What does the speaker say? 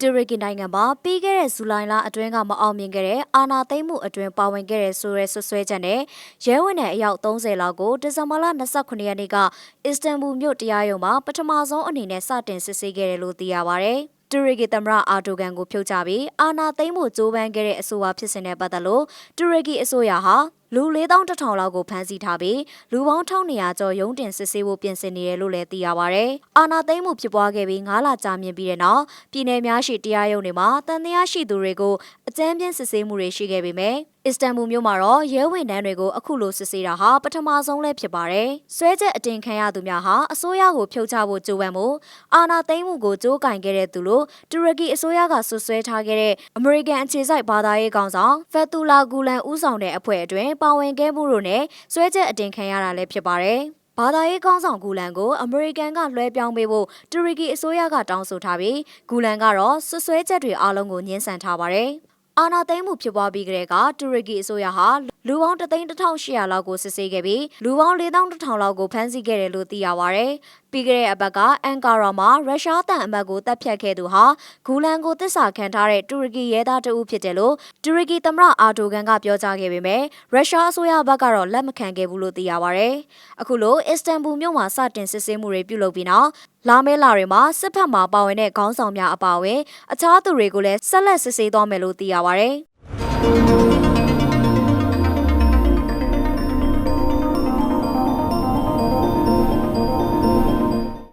တူရကီနိုင်ငံမှာပြီးခဲ့တဲ့ဇူလိုင်လအတွင်းကမအောင်မြင်ခဲ့တဲ့အာနာသိမ့်မှုအတွင်းပါဝင်ခဲ့တဲ့ဆိုရဲဆွဆွဲချက်နဲ့ရဲဝင်တဲ့အယောက်30လောက်ကိုဒီဇင်ဘာလ29ရက်နေ့ကအစ္စတန်ဘူမြို့တရားရုံးမှာပထမဆုံးအနေနဲ့စတင်စစ်ဆေးခဲ့တယ်လို့သိရပါဗျ။တူရကီသမ္မတအာတိုဂန်ကိုဖြုတ်ချပြီးအာနာသိမ့်မှုကြိုးပမ်းခဲ့တဲ့အဆိုအဖြစ်စဉ်နဲ့ပတ်သက်လို့တူရကီအစိုးရဟာ လူ4100လောက်ကိုဖမ်းဆီးထားပြီးလူပေါင်း1200ကျော်ရုံးတင်စစ်ဆေးဖို့ပြင်ဆင်နေတယ်လို့လည်းသိရပါဗျ။အာနာသိမ့်မှုဖြစ်ပွားခဲ့ပြီး9လကြာမြင့်ပြီးတဲ့နောက်ပြည်내များရှိတရားရုံးတွေမှာတန်တရားရှိသူတွေကိုအကြမ်းပြင်းစစ်ဆေးမှုတွေရှိခဲ့ပေမဲ့အစ္စတန်ဘူမြို့မှာတော့ရဲဝင်တန်းတွေကိုအခုလိုစစ်ဆေးတာဟာပထမဆုံးလည်းဖြစ်ပါတယ်။ဆွဲချက်အတင်ခံရသူများဟာအစိုးရကိုဖြုတ်ချဖို့ကြိုးပမ်းမှုအာဏာသိမ်းမှုကိုကြိုးကင်ခဲ့တဲ့သူလို့တူရကီအစိုးရကဆွဆွဲထားခဲ့တဲ့အမေရိကန်အခြေစိုက်ဘာသာရေးကောင်ဆောင်ဖက်တူလာဂူလန်ဦးဆောင်တဲ့အဖွဲ့အတွင်းပါဝင်ခဲ့မှုတို့နဲ့ဆွဲချက်အတင်ခံရတာလည်းဖြစ်ပါတယ်။ဘာသာရေးကောင်းဆောင်ဂူလန်ကိုအမေရိကန်ကလွှဲပြောင်းပေးဖို့တူရကီအစိုးရကတောင်းဆိုထားပြီးဂူလန်ကတော့ဆွဆွဲချက်တွေအားလုံးကိုညှင်းဆန်ထားပါတယ်။ အာနာသိမ်းမှုဖြစ်ပွားပြီးကတည်းကတူရကီအစိုးရဟာလူပေါင်း3,1800လောက်ကိုစစ်ဆေးခဲ့ပြီးလူပေါင်း4,000လောက်ကိုဖမ်းဆီးခဲ့တယ်လို့သိရပါဗျ။ပြီးခဲ့တဲ့အပတ်ကအန်ကာရာမှာရုရှားတန်အမတ်ကိုတပ်ဖြတ်ခဲ့သူဟာဂူလန်ကိုတစ္ဆာခံထားတဲ့တူရကီရဲသားတအုပ်ဖြစ်တယ်လို့တူရကီသမ္မတအာတိုဂန်ကပြောကြားခဲ့ပေမဲ့ရုရှားအစိုးရဘက်ကတော့လက်မခံခဲ့ဘူးလို့သိရပါဗျ။အခုလိုအစ္စတန်ဘူမြို့မှာစတင်စစ်ဆေးမှုတွေပြုလုပ်ပြီးနောက်လာမဲလာတွေမှာစစ်ဖက်မှာပါဝင်တဲ့ခေါင်းဆောင်များအပါအဝင်အခြားသူတွေကိုလည်းဆက်လက်စစ်ဆေးသွားမယ်လို့သိရပါဗျ။